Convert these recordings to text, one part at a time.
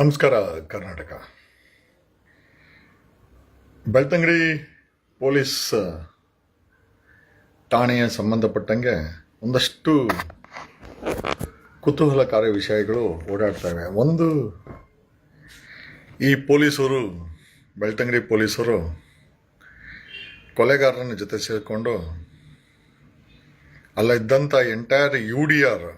ನಮಸ್ಕಾರ, ಕರ್ನಾಟಕ. ಬೆಳ್ತಂಗಡಿ ಪೊಲೀಸ್ ಠಾಣೆಯ ಸಂಬಂಧಪಟ್ಟಂಗೆ ಒಂದಷ್ಟು ಕುತೂಹಲಕಾರಿ ವಿಷಯಗಳು ಓಡಾಡ್ತವೆ ಒಂದು, ಈ ಪೊಲೀಸರು, ಬೆಳ್ತಂಗಡಿ ಪೊಲೀಸರು ಕೊಲೆಗಾರನ ಜೊತೆ ಸೇರಿಕೊಂಡು ಅಲ್ಲಿದ್ದಂಥ entire U D R,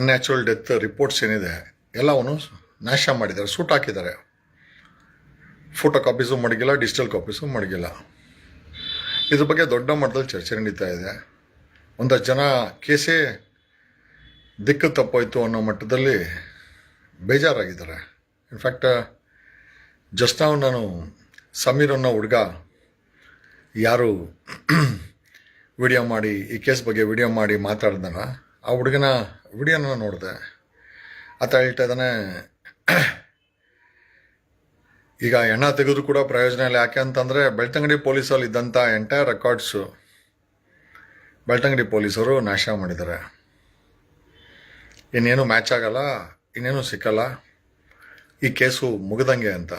unnatural death reports ಏನಿದೆ, ಎಲ್ಲವನ್ನು ನಾಶ ಮಾಡಿದ್ದಾರೆ, ಸೂಟ್ ಹಾಕಿದ್ದಾರೆ. ಫೋಟೋ ಕಾಪೀಸು ಮಡಗಿಲ್ಲ ಡಿಜಿಟಲ್ ಕಾಪೀಸು ಮಡಗಿಲ್ಲ. ಇದ್ರ ಬಗ್ಗೆ ದೊಡ್ಡ ಮಟ್ಟದಲ್ಲಿ ಚರ್ಚೆ ನಡೀತಾ ಇದೆ. ಒಂದಷ್ಟು ಜನ ಕೇಸೇ ದಿಕ್ಕು ತಪ್ಪೋಯ್ತು ಅನ್ನೋ ಮಟ್ಟದಲ್ಲಿ ಬೇಜಾರಾಗಿದ್ದಾರೆ. ಇನ್ಫ್ಯಾಕ್ಟ್ ಜಸ್ಟ್ ನಾವು ನಾನು ಸಮೀರ್ ಅನ್ನೋ ಹುಡುಗ ಯಾರು ವಿಡಿಯೋ ಮಾಡಿ, ಈ ಕೇಸ್ ಬಗ್ಗೆ ವಿಡಿಯೋ ಮಾಡಿ ಮಾತಾಡ್ದಲ್ಲ ಆ ಹುಡುಗನ ವಿಡಿಯೋನ ನೋಡಿದೆ. ಆತ ಹೇಳ್ತಾ ಇದ್ದಾನೆ ಈಗ ಎಣ್ಣ ತೆಗೆದ್ರು ಕೂಡ ಪ್ರಯೋಜನ ಇಲ್ಲ. ಯಾಕೆ ಅಂತಂದರೆ ಬೆಳ್ತಂಗಡಿ ಪೊಲೀಸಲ್ಲಿ ಇದ್ದಂಥ ಎಂಟೈರ್ ರೆಕಾರ್ಡ್ಸು ಬೆಳ್ತಂಗಡಿ ಪೊಲೀಸರು ನಾಶ ಮಾಡಿದ್ದಾರೆ. ಇನ್ನೇನು ಮ್ಯಾಚ್ ಆಗಲ್ಲ, ಇನ್ನೇನು ಸಿಕ್ಕಲ್ಲ. ಈ ಕೇಸು ಮುಗ್ದಂಗೆ ಅಂತ.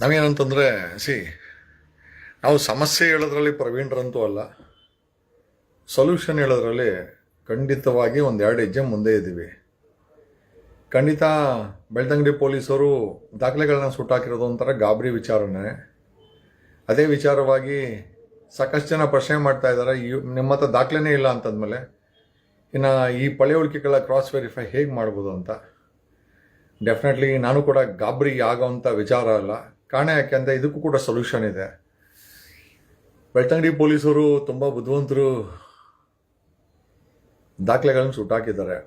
ನಾವೇನಂತಂದರೆ ಸಿ ನಾವು ಸಮಸ್ಯೆ ಹೇಳೋದ್ರಲ್ಲಿ ಪ್ರವೀಣರಂತೂ ಅಲ್ಲ. ಸೊಲ್ಯೂಷನ್ ಹೇಳೋದ್ರಲ್ಲಿ ಖಂಡಿತವಾಗಿ ಒಂದೆರಡು ಹೆಜ್ಜೆ ಮುಂದೆ ಇದ್ದೀವಿ. ಖಂಡಿತ ಬೆಳ್ತಂಗಡಿ ಪೊಲೀಸರು ದಾಖಲೆಗಳನ್ನ ಸುಟ್ಟಾಕಿರೋದು ಒಂಥರ ಗಾಬರಿ ವಿಚಾರನೇ. ಅದೇ ವಿಚಾರವಾಗಿ ಸಾಕಷ್ಟು ಜನ ಪ್ರಶ್ನೆ ಮಾಡ್ತಾ ಇದ್ದಾರೆ ನಿಮ್ಮ ಹತ್ರ ದಾಖಲೆನೇ ಇಲ್ಲ ಅಂತಂದಮೇಲೆ, ಇನ್ನು ಈ ಪಳೆಯುಳಿಕೆಗಳ ಕ್ರಾಸ್ ವೆರಿಫೈ ಹೇಗೆ ಮಾಡ್ಬೋದು ಅಂತ. ಡೆಫಿನೆಟ್ಲಿ ನಾನು ಕೂಡ ಗಾಬರಿ ಆಗೋವಂಥ ವಿಚಾರ ಅಲ್ಲ. ಕಾರಣ ಯಾಕೆಂದರೆ ಇದಕ್ಕೂ ಕೂಡ ಸೊಲ್ಯೂಷನ್ ಇದೆ. ಬೆಳ್ತಂಗಡಿ ಪೊಲೀಸರು ತುಂಬ ಬುದ್ಧಿವಂತರು ದಾಖಲೆಗಳನ್ನು ಸುಟ್ಟಾಕಿದ್ದಾರೆ.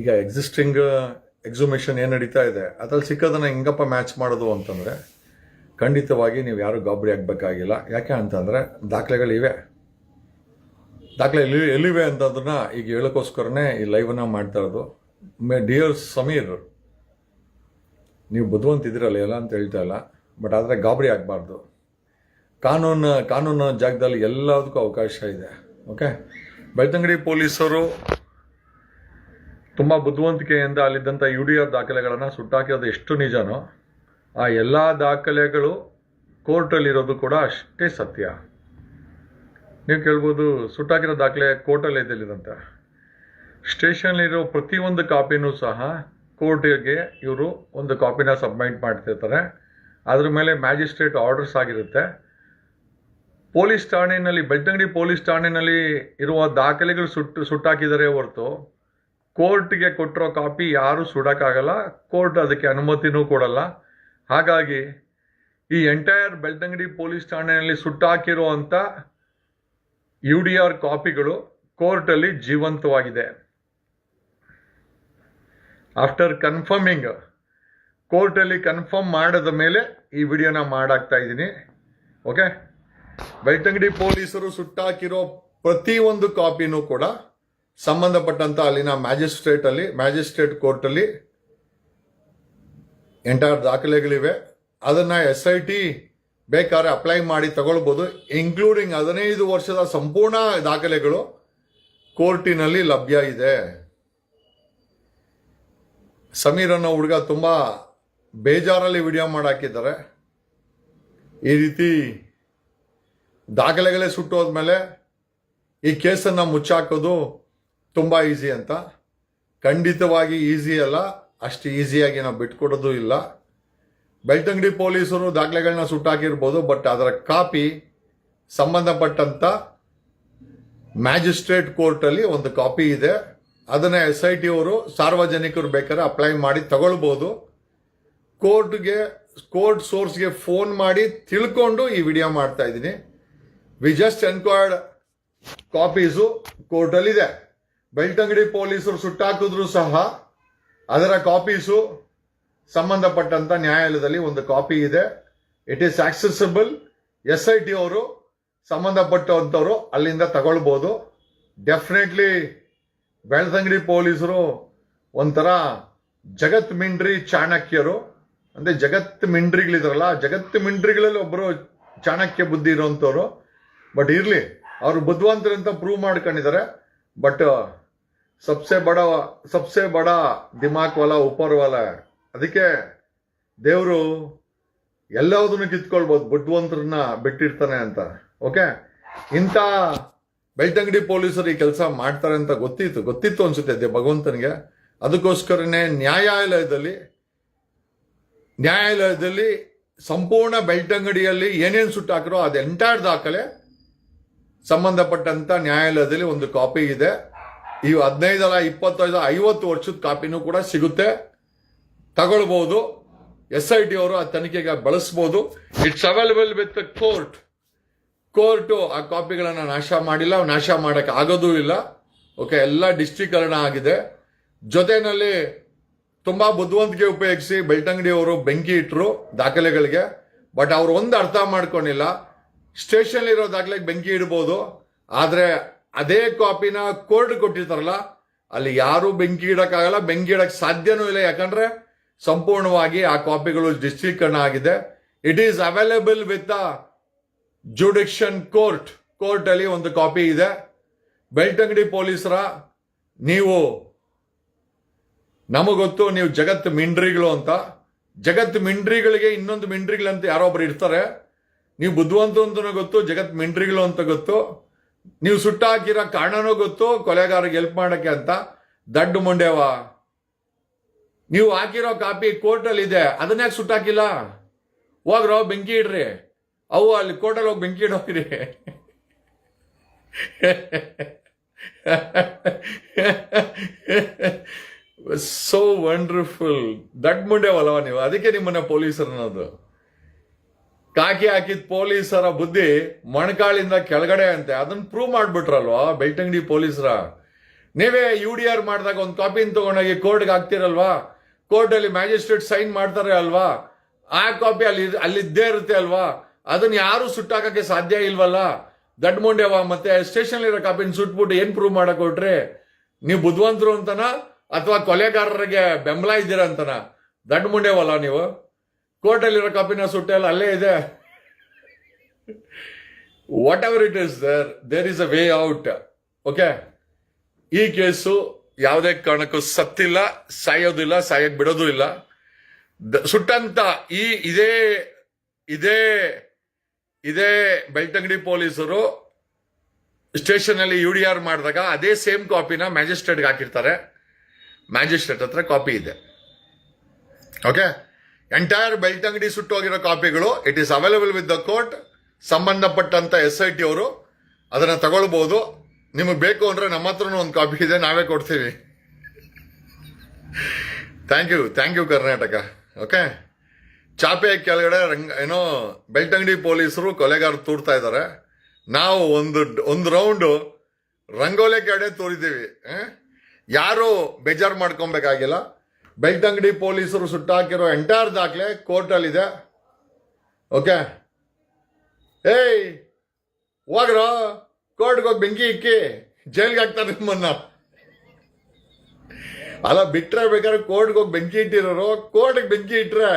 ಈಗ ಎಕ್ಸಿಸ್ಟಿಂಗ್ ಎಕ್ಸುಮೇಷನ್ ಏನು ನಡೀತಾ ಇದೆ, ಅದ್ರಲ್ಲಿ ಸಿಕ್ಕೋದನ್ನ ಹೆಂಗಪ್ಪ ಮ್ಯಾಚ್ ಮಾಡೋದು ಅಂತಂದರೆ, ಖಂಡಿತವಾಗಿ ನೀವು ಯಾರು ಗಾಬರಿ ಆಗಬೇಕಾಗಿಲ್ಲ. ಯಾಕೆ ಅಂತಂದರೆ ದಾಖಲೆಗಳಿವೆ ದಾಖಲೆ ಎಲ್ಲಿ ಎಲ್ಲಿವೆ ಅಂತಂದ್ರನ್ನ ಈಗ ಹೇಳೋಕ್ಕೋಸ್ಕರನೇ ಈ ಲೈವನ್ನ ಮಾಡ್ತಾ ಇರೋದು. ಮೇ ಡಿಯರ್ ಸಮೀರ್, ನೀವು ಬುದ್ಧಿವಂತಿದ್ದೀರಲ್ಲ ಎಲ್ಲ ಅಂತ ಹೇಳ್ತಾ ಇಲ್ಲ ಬಟ್ ಆದರೆ ಗಾಬರಿ ಆಗಬಾರ್ದು. ಕಾನೂನು ಕಾನೂನು ಜಾಗದಲ್ಲಿ ಎಲ್ಲದಕ್ಕೂ ಅವಕಾಶ ಇದೆ ಓಕೆ ಬೆಳ್ತಂಗಡಿ ಪೊಲೀಸರು ತುಂಬ ಬುದ್ಧಿವಂತಿಕೆಯಿಂದ ಅಲ್ಲಿದ್ದಂಥ ಯು ಡಿ ಆರ್ ದಾಖಲೆಗಳನ್ನು ಸುಟ್ಟಾಕಿರೋದು ಎಷ್ಟು ನಿಜನೋ, ಆ ಎಲ್ಲ ದಾಖಲೆಗಳು ಕೋರ್ಟಲ್ಲಿರೋದು ಕೂಡ ಅಷ್ಟೇ ಸತ್ಯ. ನೀವು ಕೇಳ್ಬೋದು, ಸುಟ್ಟಾಕಿರೋ ದಾಖಲೆ ಕೋರ್ಟಲ್ಲಿ ಎದ್ದಿಲ್ಲಿದಂತ ಸ್ಟೇಷನ್ಲಿರೋ ಪ್ರತಿಯೊಂದು ಕಾಪಿನೂ ಸಹ ಕೋರ್ಟಿಗೆ ಇವರು ಒಂದು ಕಾಪಿನ ಸಬ್ಮಿಟ್ ಮಾಡ್ತಿರ್ತಾರೆ. ಅದ್ರ ಮೇಲೆ ಮ್ಯಾಜಿಸ್ಟ್ರೇಟ್ ಆರ್ಡರ್ಸ್ ಆಗಿರುತ್ತೆ. ಪೊಲೀಸ್ ಠಾಣೆಯಲ್ಲಿ, ಬೆಳ್ತಂಗಡಿ ಪೊಲೀಸ್ ಠಾಣೆಯಲ್ಲಿ ಇರುವ ದಾಖಲೆಗಳು ಸುಟ್ಟು, ಸುಟ್ಟಾಕಿದರೆ ಹೊರತು ಕೋರ್ಟ್ಗೆ ಕೊಟ್ಟಿರೋ ಕಾಪಿ ಯಾರೂ ಸುಡೋಕ್ಕಾಗಲ್ಲ, ಕೋರ್ಟ್ ಅದಕ್ಕೆ ಅನುಮತಿನೂ ಕೊಡಲ್ಲ. ಹಾಗಾಗಿ ಈ ಎಂಟೈರ್ ಬೆಳ್ತಂಗಡಿ ಪೊಲೀಸ್ ಠಾಣೆಯಲ್ಲಿ ಸುಟ್ಟಾಕಿರುವಂಥ ಯು ಡಿ ಆರ್ ಕಾಪಿಗಳು ಕೋರ್ಟಲ್ಲಿ ಜೀವಂತವಾಗಿದೆ. ಆಫ್ಟರ್ ಕನ್ಫರ್ಮಿಂಗ್, ಕೋರ್ಟಲ್ಲಿ ಕನ್ಫರ್ಮ್ ಮಾಡಿದ ಮೇಲೆ ಈ ವಿಡಿಯೋನ ಮಾಡಾಕ್ತಾ ಇದ್ದೀನಿ. ಓಕೆ? ಬೆಳ್ತಂಗಡಿ ಪೊಲೀಸರು ಸುಟ್ಟಾಕಿರೋ ಪ್ರತಿಯೊಂದು ಕಾಪಿನೂ ಕೂಡ ಸಂಬಂಧಪಟ್ಟಂತ ಅಲ್ಲಿನ ಮ್ಯಾಜಿಸ್ಟ್ರೇಟ್ ಅಲ್ಲಿ, ಮ್ಯಾಜಿಸ್ಟ್ರೇಟ್ ಕೋರ್ಟ್ ಅಲ್ಲಿ ಎಂಟೈರ್ ದಾಖಲೆಗಳಿವೆ. ಅದನ್ನ ಎಸ್ ಐ ಟಿ ಬೇಕಾದ್ರೆ ಅಪ್ಲೈ ಮಾಡಿ ತಗೊಳ್ಬೋದು. ಇನ್ಕ್ಲೂಡಿಂಗ್ ಹದಿನೈದು ವರ್ಷದ ಸಂಪೂರ್ಣ ದಾಖಲೆಗಳು ಕೋರ್ಟಿನಲ್ಲಿ ಲಭ್ಯ ಇದೆ. ಸಮೀರ್ ಅನ್ನೋ ಹುಡುಗ ತುಂಬಾ ಬೇಜಾರಲ್ಲಿ ವಿಡಿಯೋ ಮಾಡಾಕಿದ್ದಾರೆ. ಈ ರೀತಿ ದಾಖಲೆಗಳೇ ಸುಟ್ಟೋದ್ಮೇಲೆ ಈ ಕೇಸನ್ನು ಮುಚ್ಚಾಕೋದು ತುಂಬ ಈಸಿ ಅಂತ. ಖಂಡಿತವಾಗಿ ಈಸಿ ಅಲ್ಲ. ಅಷ್ಟು ಈಸಿಯಾಗಿ ನಾವು ಬಿಟ್ಕೊಡೋದು ಇಲ್ಲ. ಬೆಳ್ತಂಗಡಿ ಪೊಲೀಸರು ದಾಖಲೆಗಳನ್ನ ಸುಟ್ಟಾಕಿರ್ಬೋದು ಬಟ್ ಅದರ ಕಾಪಿ ಸಂಬಂಧಪಟ್ಟಂತ ಮ್ಯಾಜಿಸ್ಟ್ರೇಟ್ ಕೋರ್ಟಲ್ಲಿ ಒಂದು ಕಾಪಿ ಇದೆ. ಅದನ್ನ ಎಸ್ ಐ ಟಿ ಅವರು ಸಾರ್ವಜನಿಕರು ಬೇಕಾದ್ರೆ ಅಪ್ಲೈ ಮಾಡಿ ತಗೊಳ್ಬೋದು. ಕೋರ್ಟ್ಗೆ, ಕೋರ್ಟ್ ಸೋರ್ಸ್ಗೆ ಫೋನ್ ಮಾಡಿ ತಿಳ್ಕೊಂಡು ಈ ವಿಡಿಯೋ ಮಾಡ್ತಾ ಇದ್ದೀನಿ. ವಿ ಜಸ್ಟ್ ಎನ್ಕ್ವೈರ್ಡ್ ಕಾಪೀಸು ಕೋರ್ಟಲ್ಲಿದೆ ಬೆಳ್ತಂಗಡಿ ಪೊಲೀಸರು ಸುಟ್ಟಾಕಿದ್ರು ಸಹ ಅದರ ಕಾಪೀಸು ಸಂಬಂಧಪಟ್ಟಂತ ನ್ಯಾಯಾಲಯದಲ್ಲಿ ಒಂದು ಕಾಪಿ ಇದೆ. It is accessible S I T ಅವರು ಸಂಬಂಧಪಟ್ಟಂಥವ್ರು ಅಲ್ಲಿಂದ ತಗೊಳ್ಬೋದು. ಡೆಫಿನೆಟ್ಲಿ ಬೆಳ್ತಂಗಡಿ ಪೊಲೀಸರು ಒಂಥರ ಜಗತ್ ಮಿಂಡ್ರಿ ಚಾಣಕ್ಯರು. ಅಂದ್ರೆ ಜಗತ್ ಮಿಂಡ್ರಿಗಳಿದ್ರಲ್ಲ ಜಗತ್ ಮಿಂಡ್ರಿಗಳಲ್ಲಿ ಒಬ್ಬರು ಚಾಣಕ್ಯ ಬುದ್ಧಿ ಇರುವಂಥವ್ರು ಬಟ್ ಇರಲಿ, ಅವರು ಬುದ್ಧಿವಂತರಂತ ಪ್ರೂವ್ ಮಾಡ್ಕೊಂಡಿದ್ದಾರೆ. ಬಟ್ ಸಬ್ಸೆ ಬಡ ಸಬ್ಸೆ ಬಡ ದಿಮಾಕ್ ವಾಲ ಉಪರ್ ವಾಲ ಅದಕ್ಕೆ ದೇವರು ಎಲ್ಲದನ್ನು ಕಿತ್ಕೊಳ್ಬೋದು, ಬುದ್ಧಿವಂತರನ್ನ ಬಿಟ್ಟಿರ್ತಾನೆ ಅಂತ. ಓಕೆ ಇಂಥ ಬೆಳ್ತಂಗಡಿ ಪೊಲೀಸರು ಈ ಕೆಲಸ ಮಾಡ್ತಾರೆ ಅಂತ ಗೊತ್ತಿತ್ತು. ಗೊತ್ತಿತ್ತು ಅನ್ಸುತ್ತೆ ಭಗವಂತನಿಗೆ. ಅದಕ್ಕೋಸ್ಕರನೇ ನ್ಯಾಯಾಲಯದಲ್ಲಿ ನ್ಯಾಯಾಲಯದಲ್ಲಿ ಸಂಪೂರ್ಣ ಬೆಳ್ತಂಗಡಿಯಲ್ಲಿ ಏನೇನು ಸುಟ್ಟಾಕ್ರೋ ಅದು ಎಂಟೈರ್ ದಾಖಲೆ ಸಂಬಂಧಪಟ್ಟಂತ ನ್ಯಾಯಾಲಯದಲ್ಲಿ ಒಂದು ಕಾಪಿ ಇದೆ. ಈ ಹದಿನೈದರ ಇಪ್ಪತ್ತೈದು ಐವತ್ತು ವರ್ಷದ ಕಾಪಿನೂ ಕೂಡ ಸಿಗುತ್ತೆ. ತಗೊಳ್ಬಹುದು ಎಸ್ ಐ ಟಿ ಅವರು ಆ ತನಿಖೆಗೆ ಬಳಸಬಹುದು it's available with court court ಆ ಕಾಪಿಗಳನ್ನ ನಾಶ ಮಾಡಿಲ್ಲ. ನಾಶ ಮಾಡಕ್ಕೆ ಆಗೋದೂ ಇಲ್ಲ. ಓಕೆ ಎಲ್ಲ ಡಿಸ್ಟ್ರಿಕರಣ ಆಗಿದೆ. ಜೊತೆನಲ್ಲಿ ತುಂಬಾ ಬುದ್ಧಿವಂತಿಕೆ ಉಪಯೋಗಿಸಿ ಬೆಳ್ತಂಗಡಿ ಅವರು ಬೆಂಕಿ ಇಟ್ಟರು ದಾಖಲೆಗಳಿಗೆ. ಬಟ್ ಅವ್ರು ಒಂದು ಅರ್ಥ ಮಾಡ್ಕೊಂಡಿಲ್ಲ. ಸ್ಟೇಷನ್ ಇರೋ ದಾಖಲೆಗೆ ಬೆಂಕಿ ಇಡ್ಬೋದು. ಆದ್ರೆ ಅದೇ ಕಾಪಿನ ಕೋರ್ಟ್ ಕೊಟ್ಟಿರ್ತಾರಲ್ಲ, ಅಲ್ಲಿ ಯಾರು ಬೆಂಕಿ ಇಡಕ್ಕಾಗಲ್ಲ, ಬೆಂಕಿ ಇಡಕ್ ಸಾಧ್ಯನೂ ಇಲ್ಲ. ಯಾಕಂದ್ರೆ ಸಂಪೂರ್ಣವಾಗಿ ಆ ಕಾಪಿಗಳು ಡಿಸ್ಟ್ರೀಕರಣ ಆಗಿದೆ. It is available with jurisdiction court court ಅಲ್ಲಿ ಒಂದು ಕಾಪಿ ಇದೆ. ಬೆಳ್ತಂಗಡಿ ಪೊಲೀಸರ, ನೀವು ನಮಗೊತ್ತು ನೀವು ಜಗತ್ ಮಿಂಡ್ರಿಗಳು ಅಂತ. ಜಗತ್ ಮಿಂಡ್ರಿಗಳಿಗೆ ಇನ್ನೊಂದು ಮಿಂಡ್ರಿಗಳಂತ ಯಾರೋ ಒಬ್ರು ಇರ್ತಾರೆ. ನೀವು ಬುದ್ಧಿವಂತ ಅಂತ ಗೊತ್ತು, ಜಗತ್ ಮಿಂಡ್ರಿಗಳು ಅಂತ ಗೊತ್ತು. ನೀವು ಸುಟ್ಟಾಕಿರೋ ಕಾರಣನೂ ಗೊತ್ತು ಕೊಲೆಗಾರಿಗೆ ಹೆಲ್ಪ್ ಮಾಡೋಕ್ಕೆ ಅಂತ ದಡ್ಡು ಮುಂಡೆವ. ನೀವು ಹಾಕಿರೋ ಕಾಪಿ ಕೋರ್ಟಲ್ಲಿ ಇದೆ, ಅದನ್ನ ಸುಟ್ಟಾಕಿಲ್ಲ? ಹೋಗ್ರೋ ಬೆಂಕಿ ಇಡ್ರಿ. ಅವು ಅಲ್ಲಿ ಕೋರ್ಟಲ್ಲಿ ಹೋಗಿ ಬೆಂಕಿ ಇಡೋಗ್ರಿ ಸೋ ವಂಡರ್ಫುಲ್ ದಡ್ ಮುಂಡೆವಲ್ಲವ ನೀವು? ಅದಕ್ಕೆ ನಿಮ್ಮನ್ನ ಪೊಲೀಸರು ಅನ್ನೋದು. ಕಾಕಿ ಹಾಕಿದ ಪೊಲೀಸರ ಬುದ್ಧಿ ಮೊಣಕಾಳಿಂದ ಕೆಳಗಡೆ ಅಂತೆ. ಅದನ್ನ ಪ್ರೂವ್ ಮಾಡ್ಬಿಟ್ರಲ್ವಾ ಬೆಳ್ತಂಗಡಿ ಪೊಲೀಸರ? ನೀವೇ ಯು ಡಿ ಆರ್ ಮಾಡಿದಾಗ ಒಂದು ಕಾಪಿನ ತಗೊಂಡೋಗಿ ಕೋರ್ಟ್ಗೆ ಹಾಕ್ತಿರಲ್ವಾ? ಕೋರ್ಟ್ ಅಲ್ಲಿ ಮ್ಯಾಜಿಸ್ಟ್ರೇಟ್ ಸೈನ್ ಮಾಡ್ತಾರೆ ಅಲ್ವಾ? ಆ ಕಾಪಿ ಅಲ್ಲಿ ಅಲ್ಲಿದ್ದೇ ಇರುತ್ತೆ ಅಲ್ವಾ? ಅದನ್ನ ಯಾರು ಸುಟ್ಟಾಕಕ್ಕೆ ಸಾಧ್ಯ ಇಲ್ವಲ್ಲ? ದಡ್ ಮುಂಡೆವ ಮತ್ತೆ ಸ್ಟೇಷನ್ ಇರೋ ಕಾಪಿನ ಸುಟ್ಬಿಟ್ಟು ಏನ್ ಪ್ರೂವ್ ಮಾಡಕ್ ನೀವು ಬುದ್ಧಿವಂತರು ಅಂತನಾ? ಅಥವಾ ಕೊಲೆಗಾರರಿಗೆ ಬೆಂಬಲ ಇದ್ದೀರಾ ಅಂತನಾ? ದಡ್ ಮುಂಡೆವಲ್ಲ ನೀವು? ಕೋರ್ಟಲ್ಲಿರೋ ಕಾಪಿನ ಸುಟ್ಟೆಲ್ಲ ಅಲ್ಲೇ ಇದೆ. Whatever it is there there is a way out okay ಈ ಕೇಸು ಯಾವುದೇ ಕಾರಣಕ್ಕೂ ಸತ್ತಿಲ್ಲ, ಸಾಯೋದಿಲ್ಲ ಸಾಯಕ್ ಬಿಡೋದು ಇಲ್ಲ. ಸುಟ್ಟಂತ ಈ ಇದೇ ಇದೇ ಇದೇ ಬೆಳ್ತಂಗಡಿ ಪೊಲೀಸರು ಸ್ಟೇಷನ್ ಅಲ್ಲಿ ಯು ಡಿ ಆರ್ ಮಾಡಿದಾಗ ಅದೇ ಸೇಮ್ ಕಾಪಿನ ಮ್ಯಾಜಿಸ್ಟ್ರೇಟ್ಗೆ ಹಾಕಿರ್ತಾರೆ. ಮ್ಯಾಜಿಸ್ಟ್ರೇಟ್ ಹತ್ರ ಕಾಪಿ ಇದೆ. ಓಕೆ ಎಂಟೈರ್ ಬೆಳ್ತಂಗಡಿ ಸುಟ್ಟೋಗಿರೋ ಕಾಪಿಗಳು it is available with the court ಸಂಬಂಧಪಟ್ಟಂತ ಎಸ್ ಐ ಟಿ ಅವರು ಅದನ್ನ ತಗೊಳ್ಬಹುದು ನಿಮಗೆ ಬೇಕು ಅಂದ್ರೆ ನಮ್ಮ ಹತ್ರನೂ ಒಂದು ಕಾಪಿ ಇದೆ, ನಾವೇ ಕೊಡ್ತೀವಿ. Thank you thank you Karnataka. Okay ಚಾಪೆ ಕೆಳಗಡೆ ರಂಗ, ಏನೋ ಬೆಳ್ತಂಗಡಿ ಪೊಲೀಸರು ಕೊಲೆಗಾರ ತೂರ್ತಾ ಇದ್ದಾರೆ ನಾವು ಒಂದು ಒಂದು ರೌಂಡು ರಂಗೋಲೆ ಕಡೆ ತೋರಿದ್ದೀವಿ? ಯಾರು ಬೇಜಾರು ಮಾಡ್ಕೊಬೇಕಾಗಿಲ್ಲ. ಬೆಳ್ತಂಗಡಿ ಪೊಲೀಸರು ಸುಟ್ಟಾಕಿರೋ ಎಂಟೈರ್ ದಾಖಲೆ ಕೋರ್ಟಲ್ಲಿದೆ. ಓಕೆ ಏಯ್, ಹೋಗ್ರೋ, ಕೋರ್ಟ್ಗೆ ಹೋಗಿ ಬೆಂಕಿ ಇಕ್ಕಿ, ಜೈಲ್ಗೆ ಹಾಕ್ತಾರೆ ನಿಮ್ಮನ್ನ. ಅಲ್ಲ, ಬಿಟ್ರೆ ಬೇಕಾದ್ರೆ ಕೋರ್ಟ್ಗೆ ಹೋಗಿ ಬೆಂಕಿ ಇಟ್ಟಿರೋರು, ಕೋರ್ಟ್ಗೆ ಬೆಂಕಿ ಇಟ್ರೆ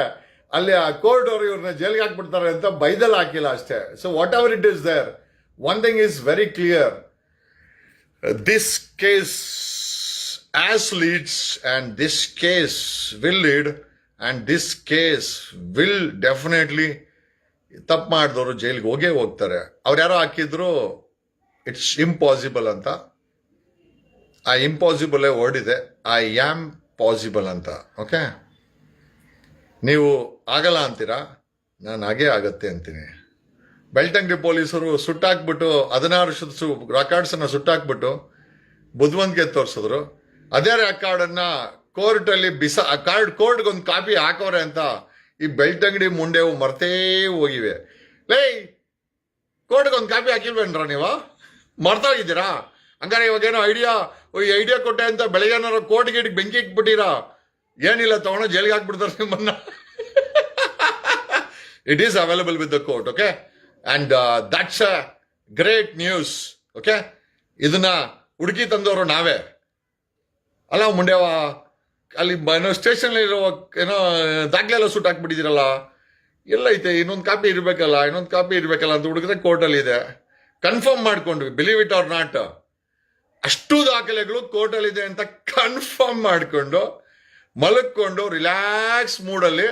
ಅಲ್ಲಿ ಆ ಕೋರ್ಟ್ ಅವರು ಇವ್ರನ್ನ ಜೈಲ್ಗೆ ಹಾಕ್ಬಿಡ್ತಾರೆ ಅಂತ ಬೈದಲ್ ಹಾಕಿಲ್ಲ ಅಷ್ಟೇ. So whatever it is there one thing is very clear this case as leads and this case will lead and this case will definitely ತಪ್ಪು ಮಾಡಿದವರು ಜೈಲಿಗೆ ಹೋಗೇ ಹೋಗ್ತಾರೆ. ಅವ್ರು ಯಾರೋ ಹಾಕಿದ್ರು ಇಟ್ಸ್ ಇಂಪಾಸಿಬಲ್ ಅಂತ. ಆ ಇಂಪಾಸಿಬಲೇ ಓಡಿದೆ ಐ ಆಮ್ ಪಾಸಿಬಲ್ ಅಂತ. ಓಕೆ ನೀವು ಆಗಲ್ಲ ಅಂತೀರಾ? ನಾನು ಹಾಗೇ ಆಗತ್ತೆ ಅಂತೀನಿ. ಬೆಳ್ತಂಗಡಿ ಪೊಲೀಸರು ಸುಟ್ಟಾಕ್ಬಿಟ್ಟು ಹದಿನಾರು ವರ್ಷದ ರೆಕಾರ್ಡ್ಸ್ ಅನ್ನ ಸುಟ್ಟಾಕ್ಬಿಟ್ಟು ಬುದ್ಧಿವಂತಿಕೆ ತೋರಿಸಿದ್ರು. ಅದೇ ಕೋರ್ಟ್ ಅಲ್ಲಿ ಬಿಸ ಕಾರ್ಡ್ ಕೋರ್ಟ್ಗೆ ಒಂದು ಕಾಪಿ ಹಾಕೋರೆ ಅಂತ ಈ ಬೆಳ್ತಂಗಡಿ ಮುಂಡೆವು ಮರ್ತೇ ಹೋಗಿವೆ. ಲೇ ಕೋರ್ಟ್ಗೆ ಒಂದು ಕಾಪಿ ಹಾಕಿಲ್ವೇನ್ರ ನೀವು? ಮರ್ತೋಗಿದ್ದೀರಾ? ಹಂಗಾರೆ ಇವಾಗೇನೋ ಐಡಿಯಾ ಈ ಐಡಿಯಾ ಕೊಟ್ಟೆ ಅಂತ ಬೆಳಗ್ಗೆನಾರು ಕೋರ್ಟ್ ಗೇಟಿಗೆ ಬೆಂಕಿ ಇಟ್ಬಿಟ್ಟಿರಾ? ಏನಿಲ್ಲ ತಗೊಂಡು ಜೈಲಿಗೆ ಹಾಕ್ಬಿಡ್ತಾರೆ ನಿಮ್ಮನ್ನ. It is available with the court okay and that's a great news okay ಇದನ್ನ ಹುಡುಕಿ ತಂದವರು ನಾವೇ. ಅಲ್ಲ ಮುಂಡ್ಯವ ಅಲ್ಲಿ ಏನೋ ಸ್ಟೇಷನ್ ಇರೋ ಏನೋ ದಾಖಲೆ ಎಲ್ಲ ಸುಟ್ಟು ಹಾಕ್ಬಿಟ್ಟಿದ್ದೀರಲ್ಲ ಎಲ್ಲೈತೆ ಇನ್ನೊಂದು ಕಾಪಿ ಇರಬೇಕಲ್ಲ, ಇನ್ನೊಂದು ಕಾಪಿ ಇರಬೇಕಲ್ಲ ಅಂತ ಹುಡುಗಿದ್ರೆ ಕೋರ್ಟಲ್ಲಿ ಇದೆ. ಕನ್ಫರ್ಮ್ ಮಾಡ್ಕೊಂಡ್ವಿ ಬಿಲೀವ್ ಇಟ್ ಆರ್ ನಾಟ್ ಅಷ್ಟು ದಾಖಲೆಗಳು ಕೋರ್ಟಲ್ಲಿದೆ ಅಂತ ಕನ್ಫರ್ಮ್ ಮಾಡಿಕೊಂಡು ಮಲಕ್ಕೊಂಡು ರಿಲ್ಯಾಕ್ಸ್ ಮೂಡಲ್ಲಿ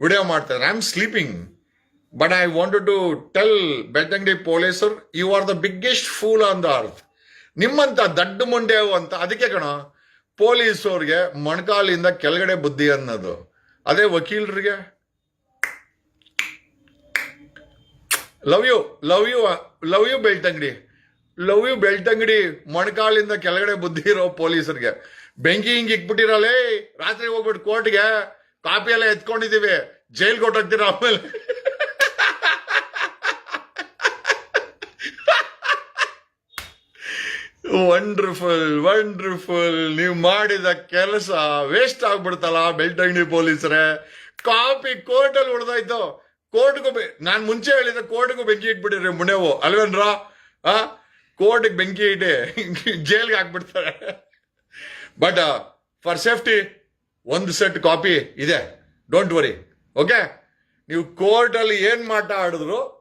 ವಿಡಿಯೋ ಮಾಡ್ತಾರೆ. I am sleeping but I wanted to tell Belthangady ಪೊಲೀಸರು you are the biggest fool on the earth ನಿಮ್ಮಂತ ದಡ್ಡ ಮುಂಡೆವು ಅಂತ, ಅದಕ್ಕೆ ಕಣ ಪೊಲೀಸವ್ರಿಗೆ ಮೊಣಕಾಲಿಂದ ಕೆಳಗಡೆ ಬುದ್ಧಿ ಅನ್ನೋದು. ಅದೇ ವಕೀಲರಿಗೆ. Love you love you love you Belthangady love you Belthangady ಮೊಣಕಾಲಿಂದ ಕೆಳಗಡೆ ಬುದ್ಧಿ ಇರೋ ಪೊಲೀಸರಿಗೆ. ಬೆಂಕಿ ಹಿಂಗೆ ಇಕ್ಬಿಟ್ಟಿರಲ್ಲೇ ರಾತ್ರಿ ಹೋಗ್ಬಿಟ್ಟು ಕೋರ್ಟ್ಗೆ ಕಾಪಿ ಎಲ್ಲ ಎತ್ಕೊಂಡಿದೀವಿ ಜೈಲ್ ಕೊಟ್ಟೋಗ್ತೀರ ಆಮೇಲೆ? ವಂಡರ್ಫುಲ್ ವಂಡರ್ಫುಲ್ ನೀವು ಮಾಡಿದ ಕೆಲಸ ವೇಸ್ಟ್ ಆಗ್ಬಿಡ್ತಲ್ಲ ಬೆಳ್ತಂಗಡಿ ಪೊಲೀಸರೇ. ಕಾಪಿ ಕೋರ್ಟಲ್ಲಿ ಹೊಡೆದಾಯ್ತು. ಕೋರ್ಟ್ಗೂ ನಾನು ಮುಂಚೆ ಹೇಳಿದ ಕೋರ್ಟ್ಗೂ ಬೆಂಕಿ ಇಟ್ಬಿಟ್ಟಿರಿ ಮುನೆವು, ಅಲ್ವೇನ್ರ? ಆ? ಕೋರ್ಟ್ಗೆ ಬೆಂಕಿ ಇಟ್ಟು ಜೈಲ್ಗೆ ಹಾಕ್ಬಿಡ್ತಾರೆ. ಬಟ್ ಫಾರ್ ಸೇಫ್ಟಿ ಒಂದು ಸೆಟ್ ಕಾಪಿ ಇದೆ. ಡೋಂಟ್ ವರಿ ಓಕೆ ನೀವು ಕೋರ್ಟಲ್ಲಿ ಏನು ಮಾಟ ಆಡಿದ್ರು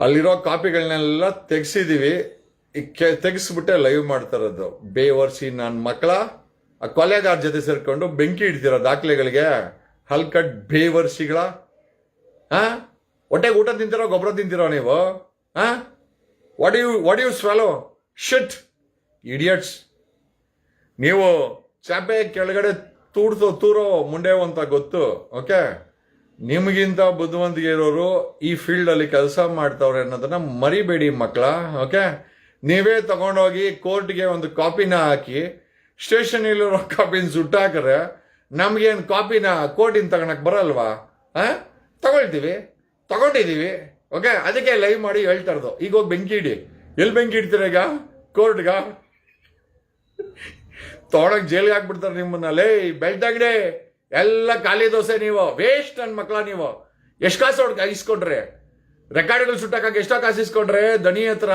ಅಲ್ಲಿರೋ ಕಾಪಿಗಳನ್ನೆಲ್ಲ ತೆಗ್ಸಿದೀವಿ. ತೆಗೆಸ್ಬಿಟ್ಟೆ ಲೈವ್ ಮಾಡ್ತಾರದು ಬೇವರ್ಸಿ ನನ್ನ ಮಕ್ಕಳ ಆ ಕೊಲೆಗಾರ ಜೊತೆ ಸೇರ್ಕೊಂಡು ಬೆಂಕಿ ಇಡ್ತೀರ ದಾಖಲೆಗಳಿಗೆ? ಹಲ್ಕಟ್ ಬೇವರ್ಸಿಗಳ ಹಾ ಹೊಟ್ಟೆಗೆ ಊಟ ತಿಂತಿರೋ, ಗೊಬ್ಬರ ತಿಂತಿರೋ ನೀವು? ಹಾ what you what you swallow shit idiots ನೀವು ಚಾಪೆ ಕೆಳಗಡೆ ತೂಡ್ತೋ ತೂರೋ ಮುಂಡೇವು ಅಂತ ಗೊತ್ತು ಓಕೆ ನಿಮಗಿಂತ ಬುದ್ಧಿವಂತಿಗೆ ಇರೋರು ಈ ಫೀಲ್ಡ್ ಅಲ್ಲಿ ಕೆಲಸ ಮಾಡ್ತಾವ್ರೆ ಅನ್ನೋದನ್ನ ಮರಿಬೇಡಿ ಮಕ್ಕಳ ಓಕೆ ನೀವೇ ತಗೊಂಡೋಗಿ ಕೋರ್ಟ್ಗೆ ಒಂದು ಕಾಪಿನ ಹಾಕಿ ಸ್ಟೇಷನಲ್ಲಿರೋ ಕಾಪಿನ ಸುಟ್ಟಾಕ್ರೆ, ನಮ್ಗೇನು ಕಾಪಿನ ಕೋರ್ಟಿನ ತಗೊಳಕ್ ಬರಲ್ವಾ? ಹಾಂ ತಗೊಳ್ತೀವಿ. ತಗೊಂಡಿದ್ದೀವಿ ಓಕೆ ಅದಕ್ಕೆ ಲೈವ್ ಮಾಡಿ ಹೇಳ್ತಾ ಇರೋದು. ಈಗ ಹೋಗಿ ಬೆಂಕಿ ಇಡಿ ಎಲ್ಲಿ ಬೆಂಕಿ ಇಡ್ತೀರ ಈಗ? ಕೋರ್ಟ್ಗ? ತೊಗೊಳಕ್ ಜೈಲ್ಗೆ ಹಾಕ್ಬಿಡ್ತಾರೆ ನಿಮ್ಮನ್ನ. ಲೇ ಬೆಳ್ತಂಗಡಿ ಎಲ್ಲ ಖಾಲಿ ದೋಸೆ ನೀವು. ವೇಸ್ಟ್ ನನ್ನ ಮಕ್ಕಳ ನೀವು. ಎಷ್ಟು ಕಾಸು ಇಸ್ಕೊಂಡ್ರೆ ರೆಕಾರ್ಡ್ಗಳು ಸುಟ್ಟಾಕ ಎಷ್ಟೋ ಕಾಸು ಇಸ್ಕೊಂಡ್ರೆ? ದನಿ ಹತ್ರ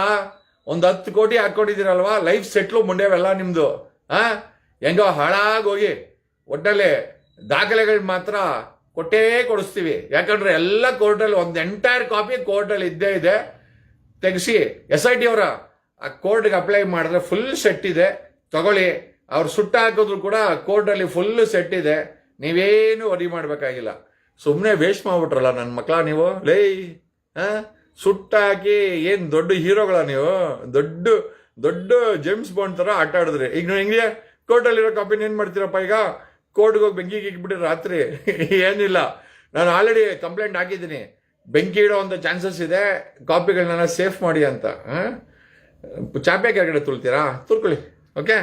ಒಂದು ಹತ್ತು ಕೋಟಿ ಹಾಕೊಂಡಿದ್ದೀರಲ್ವಾ ಲೈಫ್ ಸೆಟ್ಲು ಮುಂಡೆವೆಲ್ಲ ನಿಮ್ಮದು ಆ? ಹೆಂಗೋ ಹಾಳಾಗೋಗಿ ಒಟ್ಟಲ್ಲಿ ದಾಖಲೆಗಳು ಮಾತ್ರ ಕೊಟ್ಟೇ ಕೊಡಿಸ್ತೀವಿ. ಯಾಕಂದ್ರೆ ಎಲ್ಲ ಕೋರ್ಟಲ್ಲಿ ಒಂದು ಎಂಟೈರ್ ಕಾಪಿ ಕೋರ್ಟಲ್ಲಿ ಇದ್ದೇ ಇದೆ. ತೆಗೆಸಿ ಎಸ್ ಐ ಟಿ ಅವರ ಆ ಕೋರ್ಟ್ಗೆ ಅಪ್ಲೈ ಮಾಡಿದ್ರೆ ಫುಲ್ ಸೆಟ್ ಇದೆ. ತಗೊಳ್ಳಿ. ಅವ್ರು ಸುಟ್ಟ ಹಾಕಿದ್ರು ಕೂಡ ಕೋರ್ಟಲ್ಲಿ ಫುಲ್ ಸೆಟ್ ಇದೆ. ನೀವೇನು ವರಿ ಮಾಡಬೇಕಾಗಿಲ್ಲ. ಸುಮ್ಮನೆ ವೇಸ್ಟ್ ಮಾಡ್ಬಿಟ್ರಲ್ಲ ನನ್ನ ಮಕ್ಕಳ ನೀವು? ಲೇ, ಆ? ಸುಟ್ಟ ಹಾಕಿ ಏನು ದೊಡ್ಡ ಹೀರೋಗಳ ನೀವು? ದೊಡ್ಡ ದೊಡ್ಡ ಜೇಮ್ಸ್ ಬಾಂಡ್ ಥರ ಆಟ ಆಡಿದ್ರಿ. ಈಗ ನೀವು ಹೆಂಗೆ? ಕೋರ್ಟಲ್ಲಿರೋ ಕಾಪಿನ ಏನು ಮಾಡ್ತೀರಪ್ಪ ಈಗ? ಕೋರ್ಟ್ಗೆ ಹೋಗಿ ಬೆಂಕಿಗೆ ಇಕ್ಬಿಟ್ರೆ ರಾತ್ರಿ. ಏನಿಲ್ಲ. ನಾನು ಆಲ್ರೆಡಿ ಕಂಪ್ಲೇಂಟ್ ಹಾಕಿದ್ದೀನಿ. ಬೆಂಕಿ ಇಡೋ ಒಂದು ಚಾನ್ಸಸ್ ಇದೆ ಕಾಪಿಗಳನ್ನ ಸೇಫ್ ಮಾಡಿ ಅಂತ? ಚಾಪೆ ಕೆಳಗಡೆ ತುಳ್ತೀರಾ? ತುರ್ಕೊಳ್ಳಿ. Okay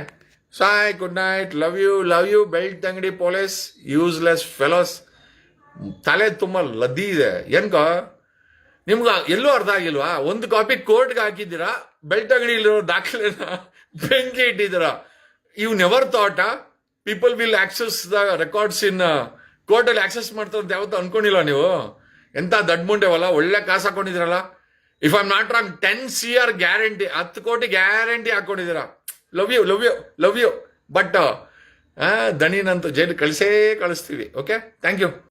SAI good night love you love you Belthangady police useless fellows ತಲೆ ತುಂಬ ಲದ್ದಿ ಇದೆ. ಏನ್ಕೋ? ನಿಮ್ಗೆ ಎಲ್ಲೂ ಅರ್ಥ ಆಗಿಲ್ವಾ? ಒಂದು ಕಾಪಿ ಕೋರ್ಟ್ಗೆ ಹಾಕಿದ್ದೀರಾ ಬೆಲ್ಟ್ ಅಂಗಡಿಲಿರೋ ದಾಖಲೆನ ಬೆಂಕಿ ಇಟ್ಟಿದ್ದೀರಾ? You never thought people will access the records in ಕೋರ್ಟಲ್ಲಿ ಆಕ್ಸೆಸ್ ಮಾಡ್ತಾರೆ ಅಂತ ಯಾವತ್ತೂ ಅನ್ಕೊಂಡಿಲ್ಲ ನೀವು. ಎಂತ ದಡ್ ಮುಂಡೆವಲ್ಲ? ಒಳ್ಳೆ ಕಾಸು ಹಾಕೊಂಡಿದ್ರಲ್ಲ if am not wrong ten C R guarantee ಹತ್ತು ಕೋಟಿ guarantee ಹಾಕೊಂಡಿದ್ದೀರಾ? Love you love you love you but ದಣಿನಂತೂ jail ಕಳಿಸೇ ಕಳಿಸ್ತೀವಿ ಓಕೆ ಥ್ಯಾಂಕ್ ಯು